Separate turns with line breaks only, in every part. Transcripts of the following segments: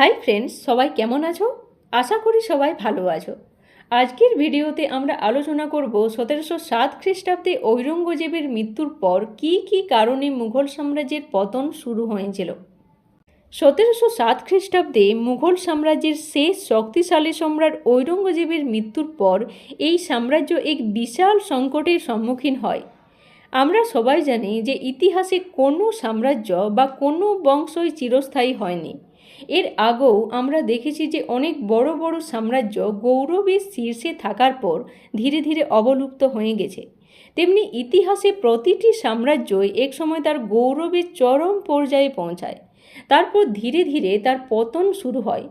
Hi friends সবাই কেমন আছো? আশা করি সবাই ভালো আছো। আজকের ভিডিওতে আমরা আলোচনা করব সতেরোশো সাত খ্রিস্টাব্দে ঔরঙ্গজেবের মৃত্যুর পর কী কী কারণে মুঘল সাম্রাজ্যের পতন শুরু হয়েছিল। সতেরোশো সাত খ্রিস্টাব্দে মুঘল সাম্রাজ্যের শেষ শক্তিশালী সম্রাট ঔরঙ্গজেবের মৃত্যুর পর এই সাম্রাজ্য এক বিশাল সংকটের সম্মুখীন হয়। আমরা সবাই জানি যে ইতিহাসে কোনো সাম্রাজ্য বা কোনো বংশই চিরস্থায়ী হয়নি। এর আগেও আমরা দেখেছি যে অনেক বড় বড় সাম্রাজ্য গৌরবের শীর্ষে থাকার পর ধীরে ধীরে অবলুপ্ত হয়ে গেছে। তেমনি ইতিহাসে প্রতিটি সাম্রাজ্যই একসময় তার গৌরবের চরম পর্যায়ে পৌঁছায়। তারপর ধীরে ধীরে তার পতন শুরু হয়।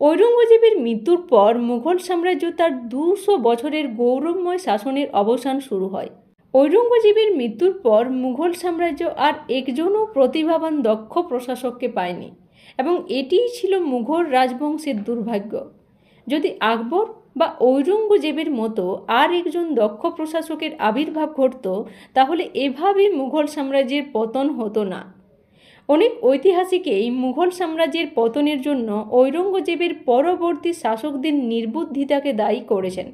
ঔরঙ্গজেবের মৃত্যুর পর মুঘল সাম্রাজ্য তার দুশো বছরের গৌরবময় শাসনের অবসান শুরু হয়। ঔরঙ্গজেবের মৃত্যুর পর মুঘল সাম্রাজ্য আর একজনও প্রতিভাবান দক্ষ প্রশাসককে পায়নি। এবং এটিই ছিল মুঘল রাজবংশের দুর্ভাগ্য। যদি আকবর বা ঔরঙ্গজেবের মতো আর একজন দক্ষ প্রশাসকের আবির্ভাব ঘটত, তাহলে এভাবে মুঘল সাম্রাজ্যের পতন হতো না। অনেক ঐতিহাসিকেই মুঘল সাম্রাজ্যের পতনের জন্য ঔরঙ্গজেবের পরবর্তী শাসকদের নির্বুদ্ধিতাকে দায়ী করেছেন।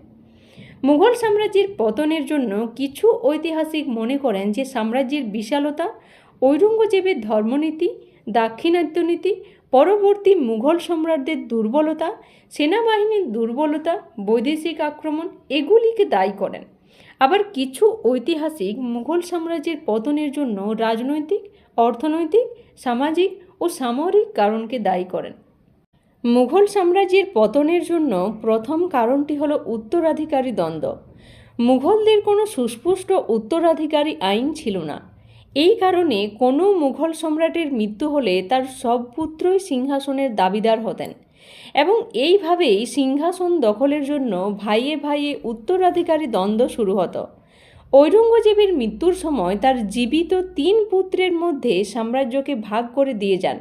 মুঘল সাম্রাজ্যের পতনের জন্য কিছু ঐতিহাসিক মনে করেন যে সাম্রাজ্যের বিশালতা, ঔরঙ্গজেবের ধর্মনীতি দাক্ষিণাত্য নীতি পরবর্তী মুঘল সম্রাটদের দুর্বলতা, সেনাবাহিনীর দুর্বলতা, বৈদেশিক আক্রমণ, এগুলিকে দায়ী করেন। আবার কিছু ঐতিহাসিক মুঘল সাম্রাজ্যের পতনের জন্য রাজনৈতিক, অর্থনৈতিক, সামাজিক ও সামরিক কারণকে দায়ী করেন। মুঘল সাম্রাজ্যের পতনের জন্য প্রথম কারণটি হলো উত্তরাধিকারী দ্বন্দ্ব। মুঘলদের কোনো সুস্পষ্ট উত্তরাধিকারী আইন ছিল না। এই কারণে কোনো মুঘল সম্রাটের মৃত্যু হলে তার সব পুত্রই সিংহাসনের দাবিদার হতেন এবং এইভাবেই সিংহাসন দখলের জন্য ভাইয়ে ভাইয়ে উত্তরাধিকারী দ্বন্দ্ব শুরু হতো। ঔরঙ্গজেবের মৃত্যুর সময় তার জীবিত তিন পুত্রের মধ্যে সাম্রাজ্যকে ভাগ করে দিয়ে যান।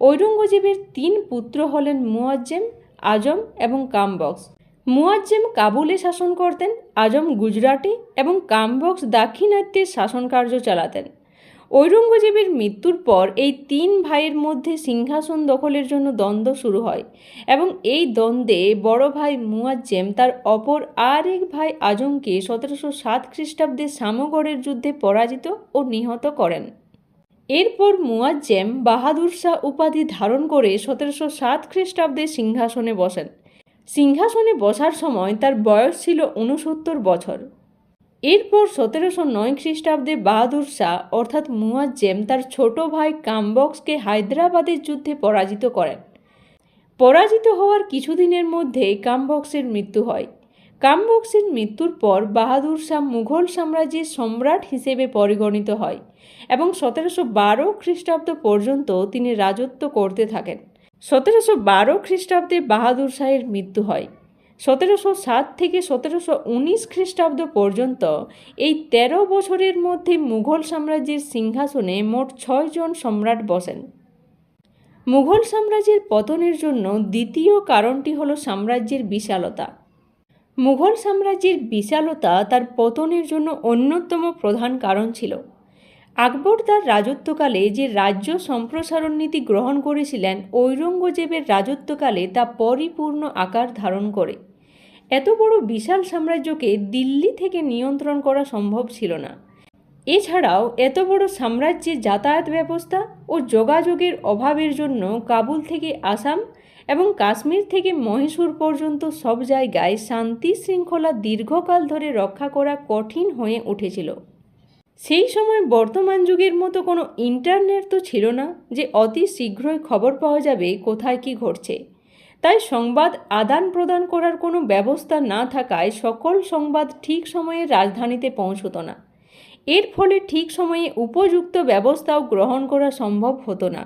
ঔরঙ্গজেবের তিন পুত্র হলেন মুয়াজ্জেম, আজম এবং কামবক্স। মুয়াজ্জেম কাবুলে শাসন করতেন, আজম গুজরাটে এবং কামবক্স দাক্ষিণাত্যের শাসনকার্য চালাতেন। ঔরঙ্গজেবের মৃত্যুর পর এই তিন ভাইয়ের মধ্যে সিংহাসন দখলের জন্য দ্বন্দ্ব শুরু হয় এবং এই দ্বন্দ্বে বড় ভাই মুয়াজ্জেম তার অপর আর এক ভাই আজমকে সতেরোশো সাত খ্রিস্টাব্দে সামগড়ের যুদ্ধে পরাজিত ও নিহত করেন। এরপর মুয়াজ্জেম বাহাদুর শাহ উপাধি ধারণ করে সতেরোশো সাত খ্রিস্টাব্দে সিংহাসনে বসেন। সিংহাসনে বসার সময় তার বয়স ছিল উনসত্তর বছর। এরপর সতেরোশো নয় খ্রিস্টাব্দে বাহাদুর শাহ, অর্থাৎ মুয়াজ্জেম, তার ছোট ভাই কামবক্সকে হায়দ্রাবাদের যুদ্ধে পরাজিত করেন। পরাজিত হওয়ার কিছুদিনের মধ্যে কামবক্সের মৃত্যু হয়। কামবক্সের মৃত্যুর পর বাহাদুর শাহ মুঘল সাম্রাজ্যের সম্রাট হিসেবে পরিগণিত হয় এবং সতেরোশো বারো খ্রিস্টাব্দ পর্যন্ত তিনি রাজত্ব করতে থাকেন। সতেরোশো বারো খ্রিস্টাব্দে বাহাদুর শাহের মৃত্যু হয়। সতেরোশো সাত থেকে সতেরোশো উনিশ খ্রিস্টাব্দ পর্যন্ত এই তেরো বছরের মধ্যে মুঘল সাম্রাজ্যের সিংহাসনে মোট ছয়জন সম্রাট বসেন। মুঘল সাম্রাজ্যের পতনের জন্য দ্বিতীয় কারণটি হল সাম্রাজ্যের বিশালতা। মুঘল সাম্রাজ্যের বিশালতা তার পতনের জন্য অন্যতম প্রধান কারণ ছিল। আকবর তার রাজত্বকালে যে রাজ্য সম্প্রসারণ নীতি গ্রহণ করেছিলেন, ঔরঙ্গজেবের রাজত্বকালে তা পরিপূর্ণ আকার ধারণ করে। এত বড় বিশাল সাম্রাজ্যকে দিল্লি থেকে নিয়ন্ত্রণ করা সম্ভব ছিল না। এছাড়াও এত বড় সাম্রাজ্যে যাতায়াত ব্যবস্থা ও যোগাযোগের অভাবের জন্য কাবুল থেকে আসাম এবং কাশ্মীর থেকে মহীশূর পর্যন্ত সব জায়গায় শান্তি শৃঙ্খলা দীর্ঘকাল ধরে রক্ষা করা কঠিন হয়ে উঠেছিল। সেই সময় বর্তমান যুগের মতো কোনো ইন্টারনেট তো ছিল না যে অতি শীঘ্রই খবর পাওয়া যাবে কোথায় কি ঘটছে। তাই সংবাদ আদান প্রদান করার কোনো ব্যবস্থা না থাকায় সকল সংবাদ ঠিক সময়ে রাজধানীতে পৌঁছতো না। এর ফলে ঠিক সময়ে উপযুক্ত ব্যবস্থাও গ্রহণ করা সম্ভব হতো না।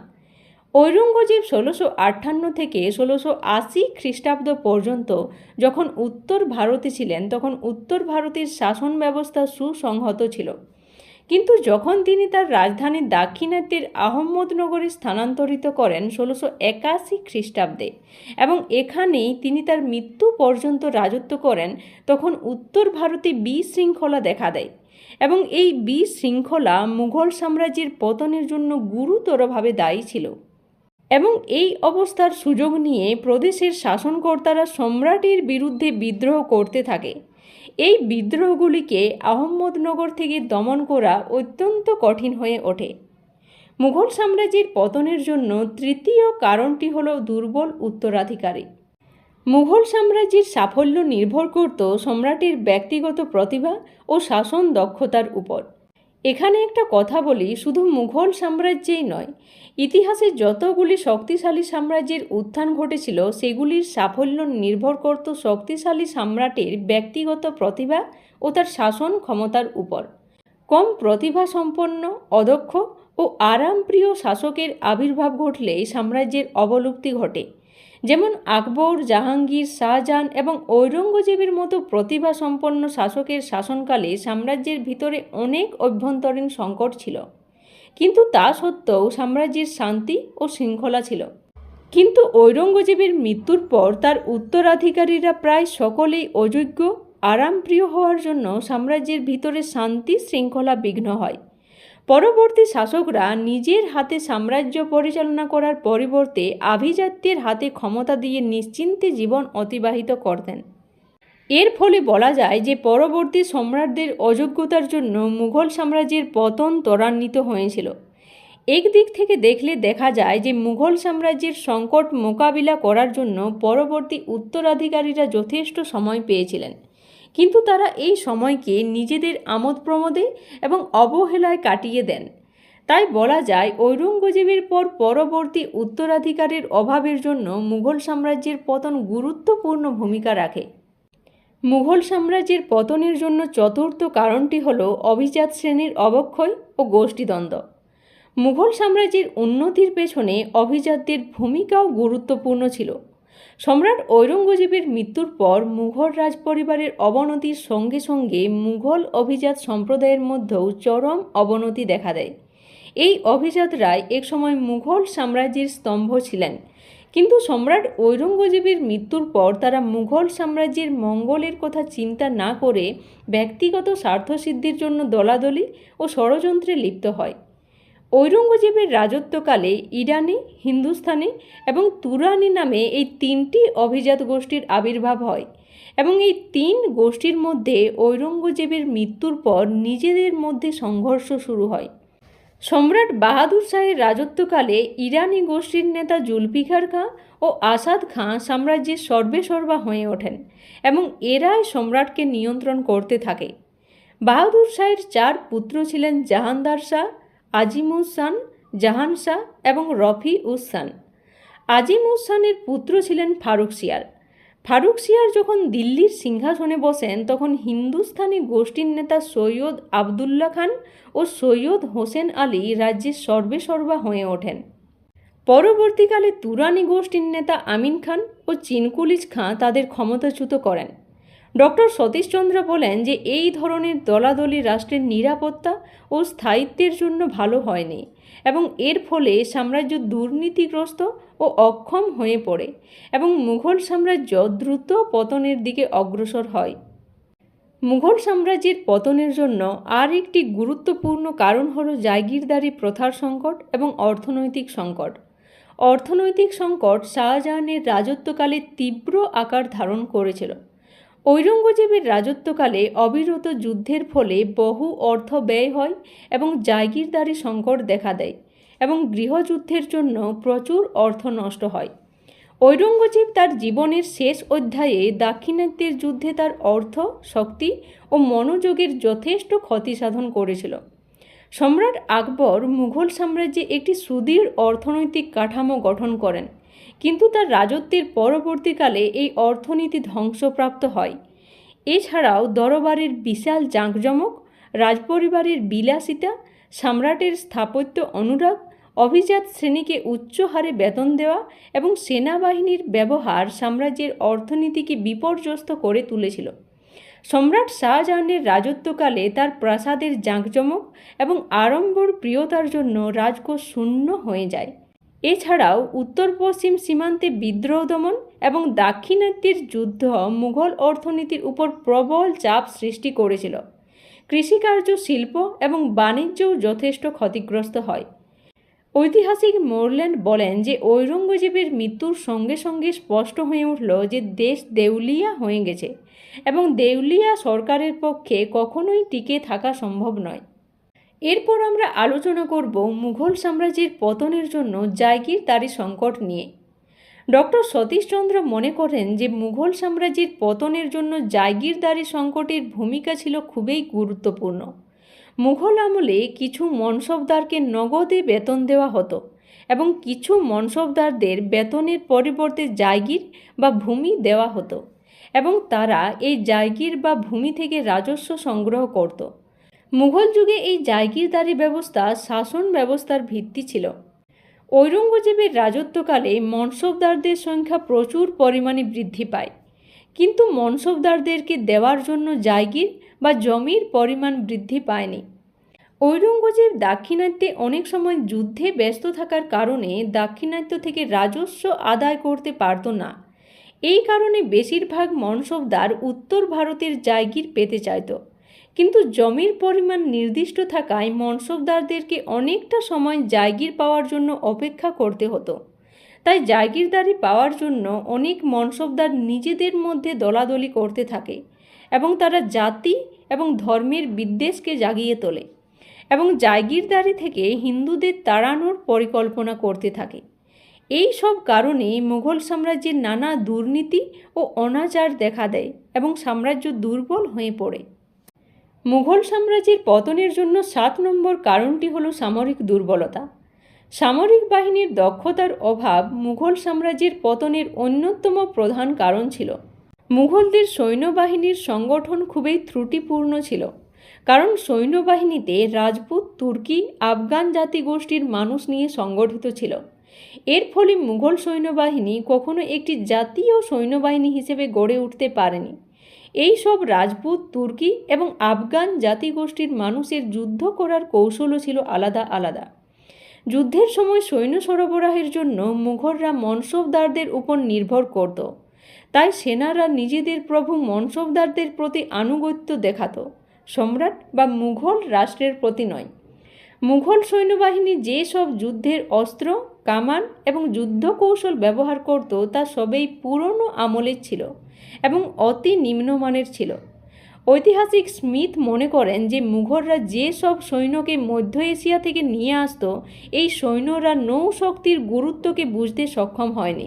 ঔরঙ্গজেব ষোলোশো আটান্ন থেকে ষোলোশো আশি খ্রিস্টাব্দ পর্যন্ত যখন উত্তর ভারতে ছিলেন, তখন উত্তর ভারতের শাসন ব্যবস্থা সুসংহত ছিল। কিন্তু যখন তিনি তার রাজধানী দাক্ষিণাত্যের আহম্মদনগরে স্থানান্তরিত করেন ষোলোশো একাশি খ্রিস্টাব্দে এবং এখানেই তিনি তার মৃত্যু পর্যন্ত রাজত্ব করেন, তখন উত্তর ভারতে বিশৃঙ্খলা দেখা দেয় এবং এই বিশৃঙ্খলা মুঘল সাম্রাজ্যের পতনের জন্য গুরুতরভাবে দায়ী ছিল। এবং এই অবস্থার সুযোগ নিয়ে প্রদেশের শাসনকর্তারা সম্রাটের বিরুদ্ধে বিদ্রোহ করতে থাকে। এই বিদ্রোহগুলিকে আহম্মদনগর থেকে দমন করা অত্যন্ত কঠিন হয়ে ওঠে। মুঘল সাম্রাজ্যের পতনের জন্য তৃতীয় কারণটি হল দুর্বল উত্তরাধিকারী। মুঘল সাম্রাজ্যের সাফল্য নির্ভর করত সম্রাটের ব্যক্তিগত প্রতিভা ও শাসন দক্ষতার উপর। এখানে একটা কথা বলি, শুধু মুঘল সাম্রাজ্যেই নয়, ইতিহাসে যতগুলি শক্তিশালী সাম্রাজ্যের উত্থান ঘটেছিল, সেগুলির সাফল্য নির্ভর করত শক্তিশালী সম্রাটের ব্যক্তিগত প্রতিভা ও তার শাসন ক্ষমতার উপর। কম প্রতিভা সম্পন্ন অদক্ষ ও আরামপ্রিয় শাসকের আবির্ভাব ঘটলে সাম্রাজ্যের অবলুপ্তি ঘটে। যেমন আকবর, জাহাঙ্গীর, শাহজাহান এবং ঔরঙ্গজেবের মতো প্রতিভা সম্পন্ন শাসকের শাসনকালে সাম্রাজ্যের ভিতরে অনেক অভ্যন্তরীণ সংকট ছিল। কিন্তু তা সত্ত্বেও সাম্রাজ্যের শান্তি ও শৃঙ্খলা ছিল। কিন্তু ঔরঙ্গজেবের মৃত্যুর পর তার উত্তরাধিকারীরা প্রায় সকলেই অযোগ্য, আরামপ্রিয় হওয়ার জন্য সাম্রাজ্যের ভিতরে শান্তি শৃঙ্খলা বিঘ্ন হয়। পরবর্তী শাসকরা নিজের হাতে সাম্রাজ্য পরিচালনা করার পরিবর্তে আভিজাত্যের হাতে ক্ষমতা দিয়ে নিশ্চিন্তে জীবন অতিবাহিত করতেন। এর ফলে বলা যায় যে পরবর্তী সম্রাটদের অযোগ্যতার জন্য মুঘল সাম্রাজ্যের পতন ত্বরান্বিত হয়েছিল। একদিক থেকে দেখলে দেখা যায় যে মুঘল সাম্রাজ্যের সংকট মোকাবিলা করার জন্য পরবর্তী উত্তরাধিকারীরা যথেষ্ট সময় পেয়েছিলেন। কিন্তু তারা এই সময়কে নিজেদের আমোদ প্রমোদে এবং অবহেলায় কাটিয়ে দেন। তাই বলা যায়, ঔরঙ্গজেবের পর পরবর্তী উত্তরাধিকারের অভাবের জন্য মুঘল সাম্রাজ্যের পতন গুরুত্বপূর্ণ ভূমিকা রাখে। মুঘল সাম্রাজ্যের পতনের জন্য চতুর্থ কারণটি হল অভিজাত শ্রেণির অবক্ষয় ও গোষ্ঠীদ্বন্দ্ব। মুঘল সাম্রাজ্যের উন্নতির পেছনে অভিজাতদের ভূমিকাও গুরুত্বপূর্ণ ছিল। সম্রাট ঔরঙ্গজেবের মৃত্যুর পর মুঘল রাজপরিবারের অবনতির সঙ্গে সঙ্গে মুঘল অভিজাত সম্প্রদায়ের মধ্যেও চরম অবনতি দেখা দেয়। এই অভিজাতরাই একসময় মুঘল সাম্রাজ্যের স্তম্ভ ছিলেন। কিন্তু সম্রাট ঔরঙ্গজেবের মৃত্যুর পর তারা মুঘল সাম্রাজ্যের মঙ্গলের কথা চিন্তা না করে ব্যক্তিগত স্বার্থসিদ্ধির জন্য দলাদলি ও ষড়যন্ত্রে লিপ্ত হয়। ঔরঙ্গজেবের রাজত্বকালে ইরানি হিন্দুস্তানি এবং তুরানি নামে এই তিনটি অভিজাত গোষ্ঠীর আবির্ভাব হয় এবং এই তিন গোষ্ঠীর মধ্যে ঔরঙ্গজেবের মৃত্যুর পর নিজেদের মধ্যে সংঘর্ষ শুরু হয়। সম্রাট বাহাদুর শাহের রাজত্বকালে ইরানি গোষ্ঠীর নেতা জুলফিকার খাঁ ও আসাদ খাঁ সাম্রাজ্যের সর্বেসর্বা হয়ে ওঠেন এবং এরাই সম্রাটকে নিয়ন্ত্রণ করতে থাকে। বাহাদুর শাহের চার পুত্র ছিলেন জাহানদার শাহ আজিমুসান, জাহান শাহ এবং রফি উসান আজিমুসানের পুত্র ছিলেন ফারুক সিয়ার ফারুক সিয়ার যখন দিল্লির সিংহাসনে বসেন, তখন হিন্দুস্তানি গোষ্ঠীর নেতা সৈয়দ আবদুল্লা খান ও সৈয়দ হোসেন আলী রাজ্যের সর্বেসর্বা হয়ে ওঠেন। পরবর্তীকালে তুরানি গোষ্ঠীর নেতা আমিন খান ও চিনকুলিজ খাঁ তাদের ক্ষমতাচ্যুত করেন। ডক্টর সতীশচন্দ্র বলেন যে এই ধরনের দলাদলি রাষ্ট্রের নিরাপত্তা ও স্থায়িত্বের জন্য ভালো হয়নি এবং এর ফলে সাম্রাজ্য দুর্নীতিগ্রস্ত ও অক্ষম হয়ে পড়ে এবং মুঘল সাম্রাজ্য দ্রুত পতনের দিকে অগ্রসর হয়। মুঘল সাম্রাজ্যের পতনের জন্য আর একটি গুরুত্বপূর্ণ কারণ হল জায়গিরদারি প্রথার সংকট এবং অর্থনৈতিক সংকট। অর্থনৈতিক সংকট শাহজাহানের রাজত্বকালে তীব্র আকার ধারণ করেছিল। ঔরঙ্গজেবের রাজত্বকালে অবিরত যুদ্ধের ফলে বহু অর্থ ব্যয় হয় এবং জায়গিরদারি সংকট দেখা দেয় এবং গৃহযুদ্ধের জন্য প্রচুর অর্থ নষ্ট হয়। ঔরঙ্গজেব তার জীবনের শেষ অধ্যায়ে দাক্ষিণাত্যের যুদ্ধে তার অর্থ, শক্তি ও মনোযোগের যথেষ্ট ক্ষতি সাধন করেছিল। সম্রাট আকবর মুঘল সাম্রাজ্যে একটি সুদৃঢ় অর্থনৈতিক কাঠামো গঠন করেন। কিন্তু তার রাজত্বের পরবর্তীকালে এই অর্থনীতি ধ্বংসপ্রাপ্ত হয়। এছাড়াও দরবারের বিশাল জাঁকজমক, রাজপরিবারের বিলাসিতা, সম্রাটের স্থাপত্য অনুরাগ, অভিজাত শ্রেণীকে উচ্চ হারে বেতন দেওয়া এবং সেনাবাহিনীর ব্যবহার সাম্রাজ্যের অর্থনীতিকে বিপর্যস্ত করে তুলেছিল। সম্রাট শাহজাহানের রাজত্বকালে তার প্রাসাদের জাঁকজমক এবং আড়ম্বর প্রিয়তার জন্য রাজকোষ শূন্য হয়ে যায়। এছাড়াও উত্তর পশ্চিম সীমান্তে বিদ্রোহ দমন এবং দাক্ষিণাত্যের যুদ্ধ মুঘল অর্থনীতির উপর প্রবল চাপ সৃষ্টি করেছিল। কৃষিকার্য, শিল্প এবং বাণিজ্যও যথেষ্ট ক্ষতিগ্রস্ত হয়। ঐতিহাসিক মোরল্যান্ড বলেন যে ঔরঙ্গজেবের মৃত্যুর সঙ্গে সঙ্গে স্পষ্ট হয়ে উঠল যে দেশ দেউলিয়া হয়ে গেছে এবং দেউলিয়া সরকারের পক্ষে কখনোই টিকে থাকা সম্ভব নয়। এরপর আমরা আলোচনা করব মুঘল সাম্রাজ্যের পতনের জন্য জায়গিরদারি সংকট নিয়ে। ডক্টর সতীশচন্দ্র মনে করেন যে মুঘল সাম্রাজ্যের পতনের জন্য জায়গিরদারি সংকটের ভূমিকা ছিল খুবই গুরুত্বপূর্ণ। মুঘল আমলে কিছু মনসবদারকে নগদে বেতন দেওয়া হতো এবং কিছু মনসবদারদের বেতনের পরিবর্তে জায়গির বা ভূমি দেওয়া হতো এবং তারা এই জায়গির বা ভূমি থেকে রাজস্ব সংগ্রহ করত। মুঘল যুগে এই জায়গিরদারি ব্যবস্থা, শাসন ব্যবস্থার ভিত্তি ছিল। ঔরঙ্গজেবের রাজত্বকালে মনসবদারদের সংখ্যা প্রচুর পরিমাণে বৃদ্ধি পায়। কিন্তু মনসবদারদেরকে দেওয়ার জন্য জায়গির বা জমির পরিমাণ বৃদ্ধি পায়নি। ঔরঙ্গজেব দাক্ষিণাত্যে অনেক সময় যুদ্ধে ব্যস্ত থাকার কারণে দাক্ষিণাত্য থেকে রাজস্ব আদায় করতে পারত না। এই কারণে বেশিরভাগ মনসবদার উত্তর ভারতের জায়গির পেতে চাইত। কিন্তু জমির পরিমাণ নির্দিষ্ট থাকায় মনসবদারদেরকে অনেকটা সময় জায়গির পাওয়ার জন্য অপেক্ষা করতে হতো। তাই জায়গিরদারি পাওয়ার জন্য অনেক মনসবদার নিজেদের মধ্যে দলাদলি করতে থাকে এবং তারা জাতি এবং ধর্মের বিদ্বেষকে জাগিয়ে তোলে এবং জায়গিরদারি থেকে হিন্দুদের তাড়ানোর পরিকল্পনা করতে থাকে। এই সব কারণে মুঘল সাম্রাজ্যের নানা দুর্নীতি ও অনাচার দেখা দেয় এবং সাম্রাজ্য দুর্বল হয়ে পড়ে। মুঘল সাম্রাজ্যের পতনের জন্য সাত নম্বর কারণটি হলো সামরিক দুর্বলতা। সামরিক বাহিনীর দক্ষতার অভাব মুঘল সাম্রাজ্যের পতনের অন্যতম প্রধান কারণ ছিল। মুঘলদের সৈন্যবাহিনীর সংগঠন খুবই ত্রুটিপূর্ণ ছিল, কারণ সৈন্যবাহিনীতে রাজপুত, তুর্কি, আফগান জাতিগোষ্ঠীর মানুষ নিয়ে সংগঠিত ছিল। এর ফলে মুঘল সৈন্যবাহিনী কখনো একটি জাতীয় সৈন্যবাহিনী হিসেবে গড়ে উঠতে পারেনি। এই সব রাজপুত, তুর্কি এবং আফগান জাতিগোষ্ঠীর মানুষের যুদ্ধ করার কৌশলও ছিল আলাদা আলাদা। যুদ্ধের সময় সৈন্য সরবরাহের জন্য মুঘলরা মনসবদারদের উপর নির্ভর করত। তাই সেনারা নিজেদের প্রভু মনসবদারদের প্রতি আনুগত্য দেখাত, সম্রাট বা মুঘল রাষ্ট্রের প্রতি নয়। মুঘল সৈন্যবাহিনী যে সব যুদ্ধের অস্ত্র, কামান এবং যুদ্ধ কৌশল ব্যবহার করত তা সবেই পুরনো আমলের ছিল। এবং অতি নিম্নমানের ছিল। ঐতিহাসিক স্মিথ মনে করেন যে মুঘলরা যে সব সৈন্যকে মধ্য এশিয়া থেকে নিয়ে আসত, এই সৈন্যরা নৌশক্তির গুরুত্বকে বুঝতে সক্ষম হয়নি।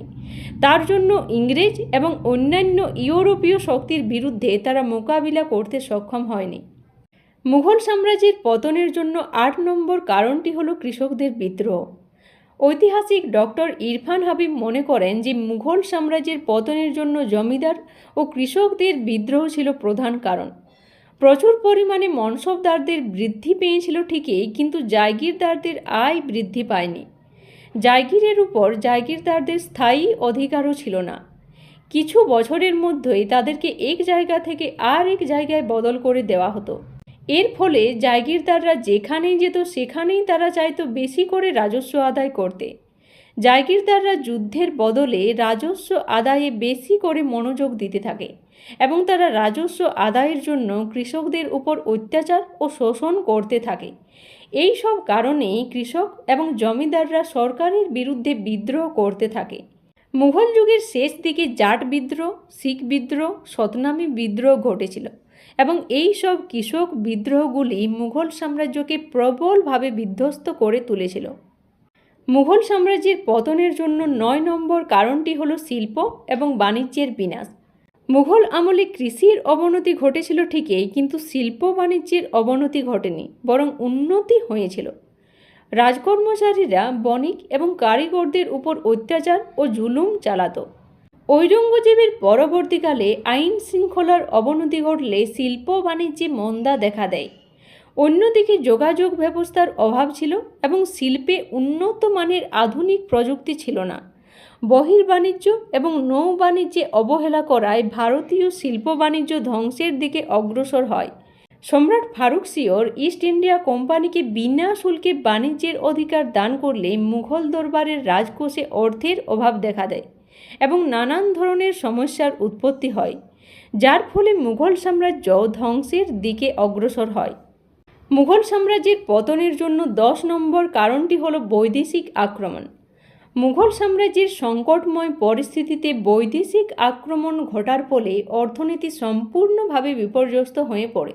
তার জন্য ইংরেজ এবং অন্যান্য ইউরোপীয় শক্তির বিরুদ্ধে তারা মোকাবিলা করতে সক্ষম হয়নি। মুঘল সাম্রাজ্যের পতনের জন্য আট নম্বর কারণটি হলো কৃষকদের বিদ্রোহ। ঐতিহাসিক ডক্টর ইরফান হাবিব মনে করেন যে মুঘল সাম্রাজ্যের পতনের জন্য জমিদার ও কৃষকদের বিদ্রোহ ছিল প্রধান কারণ। প্রচুর পরিমাণে মনসবদারদের বৃদ্ধি পেয়েছিল ঠিকই, কিন্তু জায়গিরদারদের আয় বৃদ্ধি পায়নি। জায়গিরের উপর জায়গিরদারদের স্থায়ী অধিকারও ছিল না। কিছু বছরের মধ্যেই তাদেরকে এক জায়গা থেকে আর এক জায়গায় বদল করে দেওয়া হতো। এর ফলে জায়গিরদাররা যেখানেই যেত, সেখানেই তারা চাইতো বেশি করে রাজস্ব আদায় করতে। জায়গিরদাররা যুদ্ধের বদলে রাজস্ব আদায়ে বেশি করে মনোযোগ দিতে থাকে এবং তারা রাজস্ব আদায়ের জন্য কৃষকদের উপর অত্যাচার ও শোষণ করতে থাকে। এই সব কারণেই কৃষক এবং জমিদাররা সরকারের বিরুদ্ধে বিদ্রোহ করতে থাকে। মুঘল যুগের শেষ দিকে জাট বিদ্রোহ, শিখ বিদ্রোহ, সতনামী বিদ্রোহ ঘটেছিল। এবং এই সব কৃষক বিদ্রোহগুলি মুঘল সাম্রাজ্যকে প্রবলভাবে বিধ্বস্ত করে তুলেছিল। মুঘল সাম্রাজ্যের পতনের জন্য নয় নম্বর কারণটি হলো শিল্প এবং বাণিজ্যের বিনাশ। মুঘল আমলে কৃষির অবনতি ঘটেছিল ঠিকই, কিন্তু শিল্প বাণিজ্যের অবনতি ঘটেনি, বরং উন্নতি হয়েছিল। রাজকর্মচারীরা বণিক এবং কারিগরদের উপর অত্যাচার ও জুলুম চালাতো। ঔরঙ্গজেবের পরবর্তীকালে আইন শৃঙ্খলার অবনতি ঘটলে শিল্প বাণিজ্যে মন্দা দেখা দেয়। অন্যদিকে যোগাযোগ ব্যবস্থার অভাব ছিল এবং শিল্পে উন্নত মানের আধুনিক প্রযুক্তি ছিল না। বহির্বাণিজ্য এবং নৌ বাণিজ্যে অবহেলা করায় ভারতীয় শিল্প বাণিজ্য ধ্বংসের দিকে অগ্রসর হয়। সম্রাট ফারুক সিওর ইস্ট ইন্ডিয়া কোম্পানিকে বিনা শুল্কে বাণিজ্যের অধিকার দান করলে মুঘল দরবারের রাজকোষে অর্থের অভাব দেখা দেয়। এবং নানান ধরনের সমস্যার উৎপত্তি হয়, যার ফলে মুঘল সাম্রাজ্য ধ্বংসের দিকে অগ্রসর হয়। মুঘল সাম্রাজ্যের পতনের জন্য দশ নম্বর কারণটি হলো বৈদেশিক আক্রমণ। মুঘল সাম্রাজ্যের সংকটময় পরিস্থিতিতে বৈদেশিক আক্রমণ ঘটার ফলে অর্থনীতি সম্পূর্ণভাবে বিপর্যস্ত হয়ে পড়ে।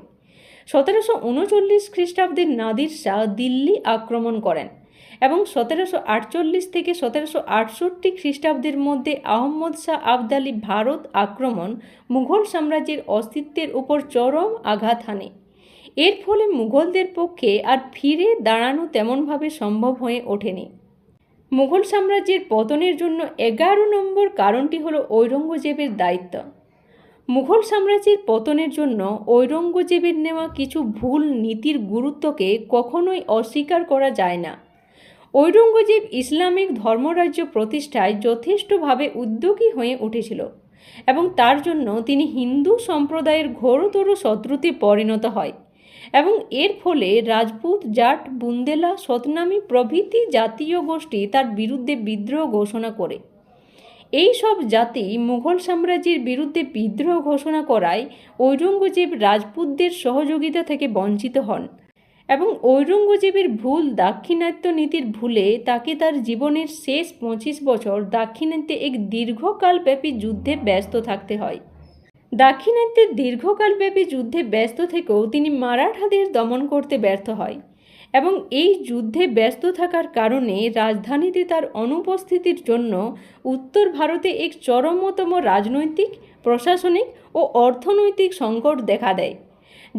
সতেরোশো উনচল্লিশ খ্রিস্টাব্দের নাদির শাহ দিল্লি আক্রমণ করেন। এবং সতেরোশো আটচল্লিশ থেকে সতেরোশো আটষট্টি খ্রিস্টাব্দের মধ্যে আহম্মদ শাহ আবদালি ভারত আক্রমণ মুঘল সাম্রাজ্যের অস্তিত্বের উপর চরম আঘাত হানে। এর ফলে মুঘলদের পক্ষে আর ফিরে দাঁড়ানো তেমনভাবে সম্ভব হয়ে ওঠেনি। মুঘল সাম্রাজ্যের পতনের জন্য এগারো নম্বর কারণটি হলো ঔরঙ্গজেবের দায়িত্ব। মুঘল সাম্রাজ্যের পতনের জন্য ঔরঙ্গজেবের নেওয়া কিছু ভুল নীতির গুরুত্বকে কখনোই অস্বীকার করা যায় না। ঔরঙ্গজেব ইসলামিক ধর্মরাজ্য প্রতিষ্ঠায় যথেষ্টভাবে উদ্যোগী হয়ে উঠেছিল এবং তার জন্য তিনি হিন্দু সম্প্রদায়ের ঘোরতর শত্রুতে পরিণত হয় এবং এর ফলে রাজপুত জাট বুন্দেলা সতনামী প্রভৃতি জাতীয় গোষ্ঠী তার বিরুদ্ধে বিদ্রোহ ঘোষণা করে। এই সব জাতি মুঘল সাম্রাজ্যের বিরুদ্ধে বিদ্রোহ ঘোষণা করায় ঔরঙ্গজেব রাজপুতদের সহযোগিতা থেকে বঞ্চিত হন। এবং ঔরঙ্গজেবের ভুল দাক্ষিণাত্য নীতির ভুলে তাকে তার জীবনের শেষ পঁচিশ বছর দাক্ষিণাত্যে এক দীর্ঘকালব্যাপী যুদ্ধে ব্যস্ত থাকতে হয়। দাক্ষিণাত্যের দীর্ঘকালব্যাপী যুদ্ধে ব্যস্ত থেকেও তিনি মারাঠাদের দমন করতে ব্যর্থ হয় এবং এই যুদ্ধে ব্যস্ত থাকার কারণে রাজধানীতে তার অনুপস্থিতির জন্য উত্তর ভারতে এক চরমতম রাজনৈতিক, প্রশাসনিক ও অর্থনৈতিক সংকট দেখা দেয়।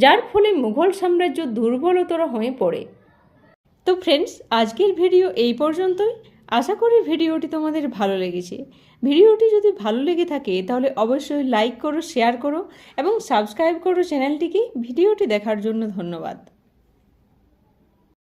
যার ফলে মুঘল সাম্রাজ্য দুর্বলতর হয়ে পড়ে। তো ফ্রেন্ডস আজকের ভিডিও এই পর্যন্তই। আশা করি ভিডিওটি তোমাদের ভালো লেগেছে। ভিডিওটি যদি ভালো লেগে থাকে, তাহলে অবশ্যই লাইক করো শেয়ার করো এবং সাবস্ক্রাইব করো চ্যানেলটিকে। ভিডিওটি দেখার জন্য ধন্যবাদ।